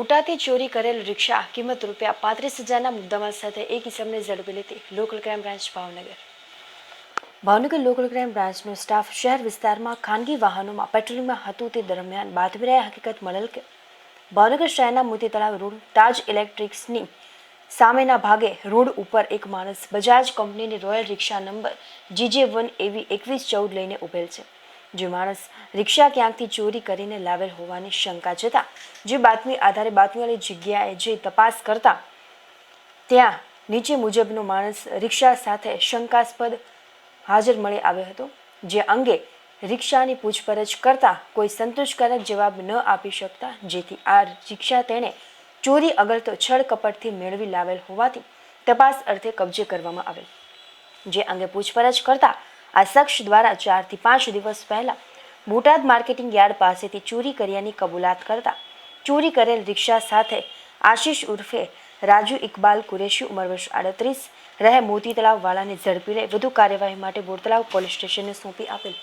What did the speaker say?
બોટાદથી ચોરી કરેલ રિક્ષા કિંમત રૂપિયા પાંત્રીસ હજારના મુદ્દામાલ સાથે એક ઇસમને ઝડપી લેતી local crime branch Bhavnagar. Bhavnagar local crime બ્રાન્ચનો staff શહેર વિસ્તારમાં ખાનગી વાહનોમાં પેટ્રોલિંગમાં હતું તે દરમિયાન બાતમીરાએ હકીકત મળેલ કે ભાવનગર શહેરના મોતી તળાવ રોડ તાજ ઇલેક્ટ્રિક્સની સામેના ભાગે રોડ ઉપર એક માણસ બજાજ કંપનીની royal rickshaw number GJ one AV એકવીસ ચૌદ લઈને ઉભેલ છે. જે માણસ રિક્ષા ક્યાંકથી ચોરી કરીને લાવેલ હોવાની શંકા જતા જે બાતમી આધારે બાતમીવાળી જગ્યાએ જે તપાસ કરતા, ત્યાં નીચે મુજબનો માણસ રિક્ષા સાથે શંકાસ્પદ હાજર મળી આવ્યો હતો, જે અંગે રિક્ષાની પૂછપરછ કરતા કોઈ સંતોષકારક જવાબ ન આપી શકતા, જેથી આ રિક્ષા તેણે ચોરી અગરતો છળ કપટથી મેળવી લાવેલ હોવાથી તપાસ અર્થે કબજે કરવામાં આવેલ. જે અંગે પૂછપરછ કરતા આ શખ્સ દ્વારા ચારથી પાંચ દિવસ પહેલા બોટાદ માર્કેટિંગ યાર્ડ પાસેથી ચોરી કર્યાની કબૂલાત કરતા ચોરી કરેલ રિક્ષા સાથે આશીષ ઉર્ફે રાજુ ઇકબાલ કુરેશી ઉંમર વર્ષ આડત્રીસ, રહે મોતી તળાવ વાળાને ઝડપી લઈ વધુ કાર્યવાહી માટે બોરતળાવ પોલીસ સ્ટેશનને સોંપી આપેલ